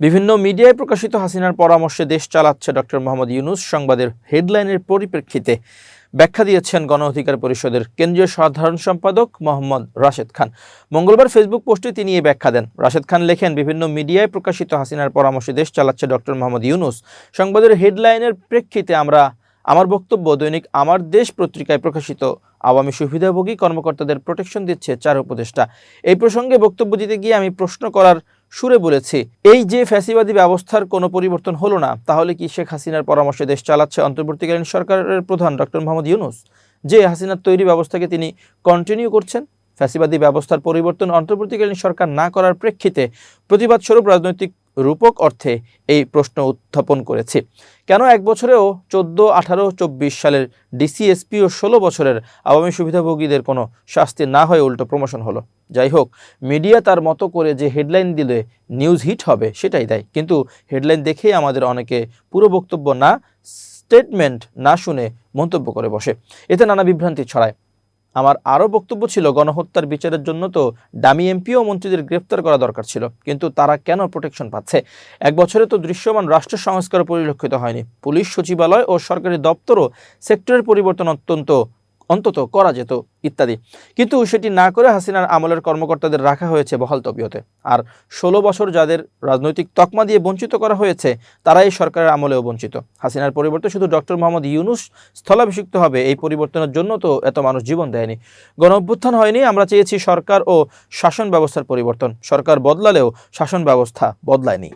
বিভিন্ন মিডিয়ায় প্রকাশিত হাসিনার পরামর্শে দেশ চালাচ্ছে ডক্টর মোহাম্মদ ইউনুস। সংবাদের হেডলাইনের পরিপ্রেক্ষিতে ব্যাখ্যা দিয়েছেন গণ অধিকার পরিষদের কেন্দ্রীয় সাধারণ সম্পাদক মোহাম্মদ রাশেদ খান। মঙ্গলবার ফেসবুক পোস্টে তিনি এই ব্যাখ্যা দেন। রাশেদ খান লেখেন, বিভিন্ন মিডিয়ায় প্রকাশিত হাসিনার পরামর্শে দেশ চালাচ্ছে ডক্টর মোহাম্মদ ইউনুস। সংবাদের হেডলাইনের প্রেক্ষিতে আমরা আমার বক্তব্য, দৈনিক আমার দেশ পত্রিকায় প্রকাশিত আওয়ামী সুবিধাভোগী কর্মকর্তাদের প্রোটেকশন দিচ্ছে চার উপদেষ্টা। এই প্রসঙ্গে বক্তব্য দিতে গিয়ে আমি প্রশ্ন করার সুরে বলেছে, এই যে ফ্যাসিবাদী ব্যবস্থার কোনো পরিবর্তন হলো না, তাহলে কি শেখ হাসিনার পরামর্শে দেশ চালাচ্ছে অন্তর্বর্তীকালীন সরকারের প্রধান ডক্টর মোহাম্মদ ইউনুস? যে হাসিনার তৈরি ব্যবস্থাকে তিনি কন্টিনিউ করছেন, ফ্যাসিবাদী ব্যবস্থার পরিবর্তন অন্তর্বর্তীকালীন সরকার না করার প্রেক্ষিতে প্রতিবাদ স্বরূপ রাজনৈতিক রূপক অর্থে এই প্রশ্ন উত্থাপন করেছি। কেন এক বছরেও চোদ্দ, আঠারো, চব্বিশ সালের ডিসিএসপি ও ষোলো বছরের আওয়ামী সুবিধাভোগীদের কোনো শাস্তি না হয়ে উল্টো প্রমোশন হলো। যাই হোক, মিডিয়া তার মতো করে যে হেডলাইন দিলে নিউজ হিট হবে সেটাই দেয় কিন্তু হেডলাইন দেখেই আমাদের অনেকে পুরো বক্তব্য না, স্টেটমেন্ট না শুনে মন্তব্য করে বসে। এতে নানা বিভ্রান্তি ছড়ায়। আমার আরও বক্তব্য ছিল, গণহত্যার বিচারের জন্য তো ডামি এমপি ও মন্ত্রীদের গ্রেফতার করা দরকার ছিল, কিন্তু তারা কেন প্রোটেকশন পাচ্ছে? এক বছরে তো দৃশ্যমান রাষ্ট্র সংস্কার পরিলক্ষিত হয়নি। পুলিশ সচিবালয় ও সরকারি দপ্তরও সেক্টরের পরিবর্তন অত্যন্ত অন্তত করা যেত, ইত্যাদি। কিন্তু সেটি না করে হাসিনার আমলের কর্মকর্তাদের রাখা হয়েছে বহাল তবিয়তে। আর ষোলো বছর যাদের রাজনৈতিক তকমা দিয়ে বঞ্চিত করা হয়েছে, তারাই সরকারের আমলেও বঞ্চিত। হাসিনার পরিবর্তে শুধু ডক্টর মোহাম্মদ ইউনুস স্থলাভিষিক্ত হবে, এই পরিবর্তনের জন্য তো এত মানুষ জীবন দেয়নি। গণ অভ্যুত্থান হয়নি, আমরা চেয়েছি সরকার ও শাসন ব্যবস্থার পরিবর্তন। সরকার বদলালেও শাসন ব্যবস্থা বদলায়নি।